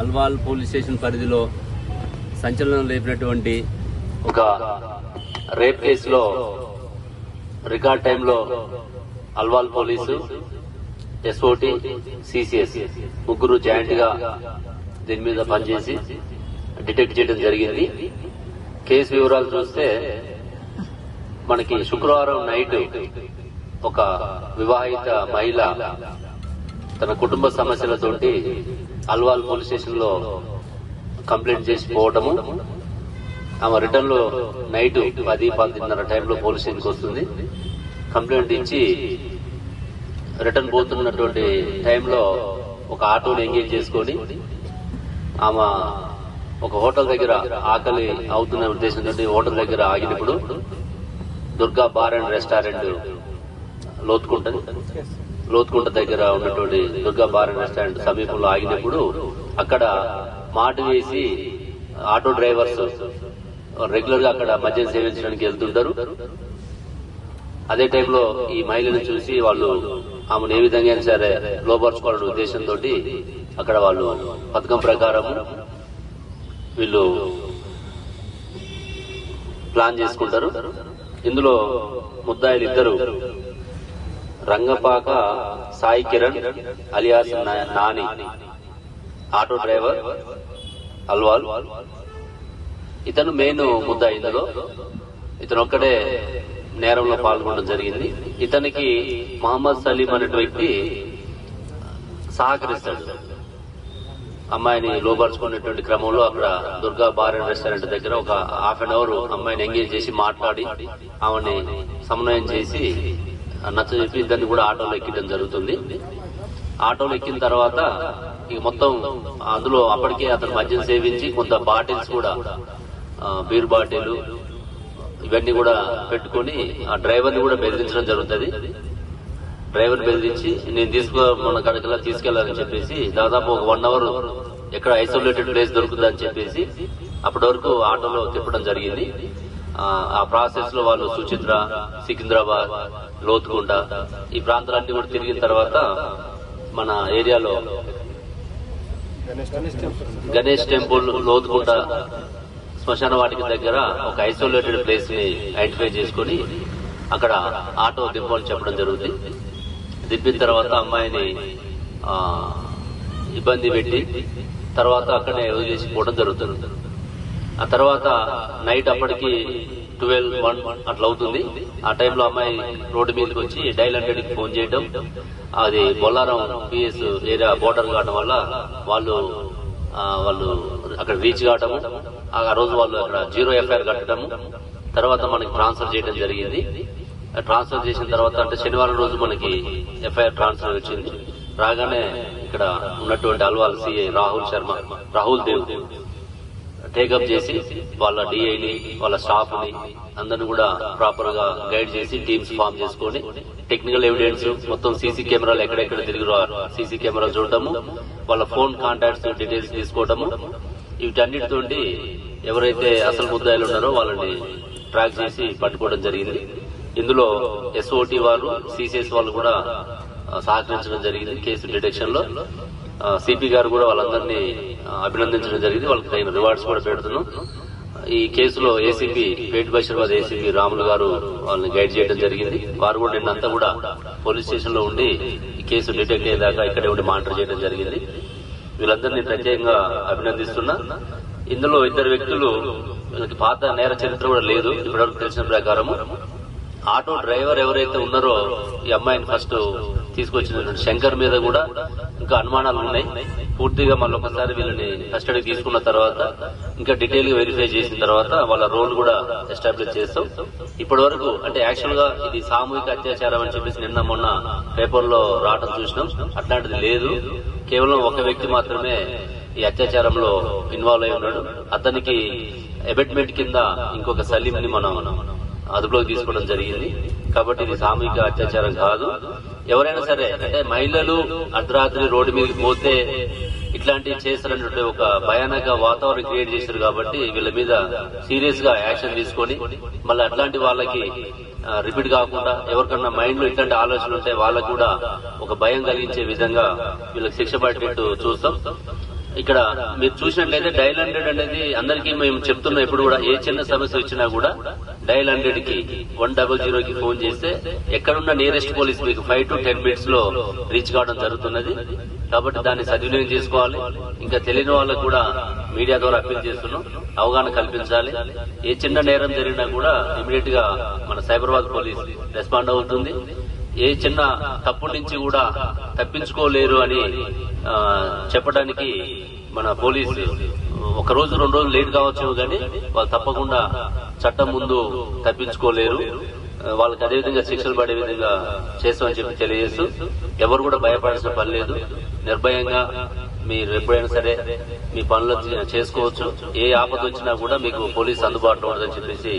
Alwal police station పరిధిలో సంచలనం లేపినటువంటి ఒక రేప్ కేసులో రికార్డ్ టైంలో అల్వాల్ పోలీసు ఎస్ఓటి సిసిఎస్ ముగ్గురు జాయింట్గా దీని మీద పనిచేసి డిటెక్ట్ చేయడం జరిగింది. కేసు వివరాలు చూస్తే మనకి శుక్రవారం నైట్ ఒక వివాహిత మహిళ తన కుటుంబ సమస్యలతోటి అల్వాల్ పోలీస్ స్టేషన్లో కంప్లైంట్ చేసి పోవటము. ఆమె రిటర్న్లో నైట్ పది పదిన్నర టైంలో పోలీస్ స్టేషన్కి వస్తుంది. కంప్లైంట్ ఇచ్చి రిటర్న్ పోతున్నటువంటి టైంలో ఒక ఆటోని ఎంగేజ్ చేసుకొని ఆమె ఒక హోటల్ దగ్గర ఆకలి అవుతున్న ఉద్దేశంతో హోటల్ దగ్గర ఆగినప్పుడు దుర్గా బార్ అండ్ రెస్టారెంట్ లోతుకుంటుంది. లోతుకుంట దగ్గర ఉన్నటువంటి దుర్గా బార్ అండ్ రెస్టారెంట్ సమీపంలో ఆగినప్పుడు అక్కడ మాట వేసి ఆటో డ్రైవర్స్ రెగ్యులర్గా అక్కడ మద్యం సేవించడానికి వెళ్తుంటారు. అదే టైంలో ఈ మహిళను చూసి వాళ్ళు ఆమెను ఏ విధంగా అయినా సరే లోపరుచుకోవాలనే ఉద్దేశంతో అక్కడ వాళ్ళు పథకం ప్రకారం వీళ్ళు ప్లాన్ చేసుకుంటారు. ఇందులో ముద్దాయిలు ఇద్దరు Rangapaka Sai Kiran alias Nani. Auto driver Alwal. ఇతను మెయిన్ ముద్ద ఇందులో. ఇతను ఒక్కడే నేరంలో పాల్గొనడం జరిగింది. ఇతనికి మహమ్మద్ సలీం అనే వ్యక్తి సహకరిస్తాడు. అమ్మాయిని లోపరుచుకునేటువంటి క్రమంలో అక్కడ దుర్గా బార్ అండ్ రెస్టారెంట్ దగ్గర ఒక హాఫ్ అన్ అవర్ అమ్మాయిని ఎంగేజ్ చేసి మాట్లాడి ఆమెని సమన్వయం చేసి నచ్చ చెప్పి ఇద్దరిని కూడా ఆటోలో ఎక్కడం జరుగుతుంది. ఆటోలో ఎక్కిన తర్వాత ఇక మొత్తం అందులో అప్పటికే అతను మద్యం సేవించి కొంత బాటిల్స్ కూడా బీర్ బాటిల్ ఇవన్నీ కూడా పెట్టుకొని ఆ డ్రైవర్ని కూడా బెదిరించడం జరుగుతుంది. డ్రైవర్ బెదిరించి నేను తీసుకో మన కడకలా తీసుకెళ్ళాలని చెప్పేసి దాదాపు ఒక వన్ అవర్ ఎక్కడ ఐసోలేటెడ్ ప్లేస్ దొరుకుతుందని చెప్పేసి అప్పటి వరకు ఆటోలో తిప్పడం జరిగింది. ఆ, ప్రాసెస్లో వాళ్ళు సుచిత్ర సికింద్రాబాద్ లోతుకుంట ఈ ప్రాంతాలన్నీ కూడా తిరిగిన తర్వాత మన ఏరియాలో గణేష్ టెంపుల్ లోతుకుంట శ్మశాన వాటికి దగ్గర ఒక ఐసోలేటెడ్ ప్లేస్ని ఐడెంటిఫై చేసుకుని అక్కడ ఆటో దింపని చెప్పడం జరుగుతుంది. దింపిన తర్వాత అమ్మాయిని ఇబ్బంది పెట్టి తర్వాత అక్కడే వదిలేసి పోవడం జరుగుతుంది. ఆ తర్వాత నైట్ అప్పటికి ట్వెల్వ్ వన్ అట్లా అవుతుంది ఆ టైంలో అమ్మాయి రోడ్డు మీదకి వచ్చి డైల్ హండ్రెడ్కి ఫోన్ చేయడం అది బొల్లారం పిఎస్ ఏరియా బోర్డర్ కావడం వల్ల వాళ్ళు వాళ్ళు అక్కడ రీచ్ కావటము. ఆ రోజు వాళ్ళు అక్కడ జీరో ఎఫ్ఐఆర్ కట్టడము తర్వాత మనకి ట్రాన్స్ఫర్ చేయడం జరిగింది. ట్రాన్స్ఫర్ చేసిన తర్వాత అంటే శనివారం రోజు మనకి ఎఫ్ఐఆర్ ట్రాన్స్ఫర్ వచ్చింది. రాగానే ఇక్కడ ఉన్నటువంటి Alwal CI Rahul Sharma Rahul Dev take up చేసి వాళ్ళ డిఐని వాళ్ళ స్టాఫ్ని అందరిని కూడా ప్రాపర్గా గైడ్ చేసి టీమ్స్ ఫామ్ చేసుకొని టెక్నికల్ ఎవిడెన్స్ మొత్తం సీసీ కెమెరాలు ఎక్కడెక్కడ తిరిగి సీసీ కెమెరా చూడటము వాళ్ళ ఫోన్ కాంటాక్ట్స్ డీటెయిల్స్ తీసుకోవటము వీటన్నిటితోటి ఎవరైతే అసలు ముద్దాయిలు ఉన్నారో వాళ్ళని ట్రాక్ చేసి పట్టుకోవడం జరిగింది. ఇందులో ఎస్ఓటి వాళ్ళు సిసిఎస్ వాళ్ళు కూడా సహకరించడం జరిగింది కేసు డిటెక్షన్లో. సిపి గారు కూడా వాళ్ళందరినీ అభినందించడం జరిగింది. వాళ్ళకి తగిన రివార్డ్స్ కూడా పెడుతున్నాం. ఈ కేసులో ఏసీపీ పేట్ బషీర్బాద్ ఏసీపీ రాములు గారు వాళ్ళని గైడ్ చేయడం జరిగింది. వారు కూడా నిన్నంతా కూడా పోలీస్ స్టేషన్లో ఉండి ఈ కేసు డిటెక్ట్ అయ్యేదాకా ఇక్కడే ఉండి మానిటర్ చేయడం జరిగింది. వీళ్ళందరినీ ప్రత్యేకంగా అభినందిస్తున్నా. ఇందులో ఇద్దరు వ్యక్తులు వీళ్ళకి పాత నేర చరిత్ర కూడా లేదు. ఇప్పటివరకు తెలిసిన ప్రకారము. ఆటో డ్రైవర్ ఎవరైతే ఉన్నారో ఈ అమ్మాయిని ఫస్ట్ తీసుకొచ్చిన శంకర్ మీద కూడా ఇంకా అనుమానాలు ఉన్నాయి. పూర్తిగా మళ్ళీ ఒకసారి వీళ్ళని కస్టడీకి తీసుకున్న తర్వాత ఇంకా డీటెయిల్గా వెరిఫై చేసిన తర్వాత వాళ్ళ రోల్ కూడా ఎస్టాబ్లిష్ చేస్తాం. ఇప్పటి వరకు అంటే యాక్చువల్గా ఇది సామూహిక అత్యాచారం అని చెప్పేసి నిన్న మొన్న పేపర్లో రావడం చూసినాం. అట్లాంటిది లేదు. కేవలం ఒక వ్యక్తి మాత్రమే ఈ అత్యాచారంలో ఇన్వాల్వ్ అయి ఉన్నాడు. అతనికి అబెట్మెంట్ కింద ఇంకొక సలీం ని మనం అదుపులోకి తీసుకోవడం జరిగింది. కాబట్టి ఇది సామూహిక అత్యాచారం కాదు. ఎవరైనా సరే అంటే మహిళలు అర్ధరాత్రి రోడ్డు మీదకి పోతే ఇట్లాంటివి చేస్తారన్నట్టు ఒక భయానక వాతావరణం క్రియేట్ చేశారు కాబట్టి వీళ్ళ మీద సీరియస్గా యాక్షన్ తీసుకొని మళ్ళీ అట్లాంటి వాళ్ళకి రిపీట్ కాకుండా ఎవరికన్నా మైండ్లో ఇట్లాంటి ఆలోచనలు ఉంటే వాళ్ళకు కూడా ఒక భయం కలిగించే విధంగా వీళ్ళకి శిక్ష పడేటట్టు చూస్తాం. ఇక్కడ మీరు చూసినట్లయితే డైల్ హండ్రెడ్ అనేది అందరికీ మేము చెప్తున్నాం ఎప్పుడు కూడా ఏ చిన్న సమస్య వచ్చినా కూడా డైల్ హండ్రెడ్కి వన్ డబల్ జీరో కి ఫోన్ చేస్తే ఎక్కడున్న నియరెస్ట్ పోలీస్ మీకు ఫైవ్ టు టెన్ మినిట్స్లో రీచ్ కావడం జరుగుతున్నది. కాబట్టి దాన్ని సద్వినియోగం చేసుకోవాలి. ఇంకా తెలియని వాళ్ళకు కూడా మీడియా ద్వారా అప్పీల్ చేస్తున్నాం. అవగాహన కల్పించాలి. ఏ చిన్న నేరం జరిగినా కూడా ఇమీడియట్గా మన సైబరాబాద్ పోలీస్ రెస్పాండ్ అవుతుంది. ఏ చిన్న తప్పు నుంచి కూడా తప్పించుకోలేరు అని చెప్పడానికి మన పోలీసు ఒక రోజు రెండు రోజులు లేట్ కావచ్చు కానీ వాళ్ళు తప్పకుండా చట్టం ముందు తప్పించుకోలేరు. వాళ్ళకి అదే విధంగా శిక్షలు పడే విధంగా చేస్తామని చెప్పి తెలియజేస్తూ ఎవరు కూడా భయపడాల్సిన పని లేదు. నిర్భయంగా మీరు ఎప్పుడైనా సరే మీ పనులు చేసుకోవచ్చు. ఏ ఆపద వచ్చినా కూడా మీకు పోలీసు అందుబాటులో ఉండదని చెప్పేసి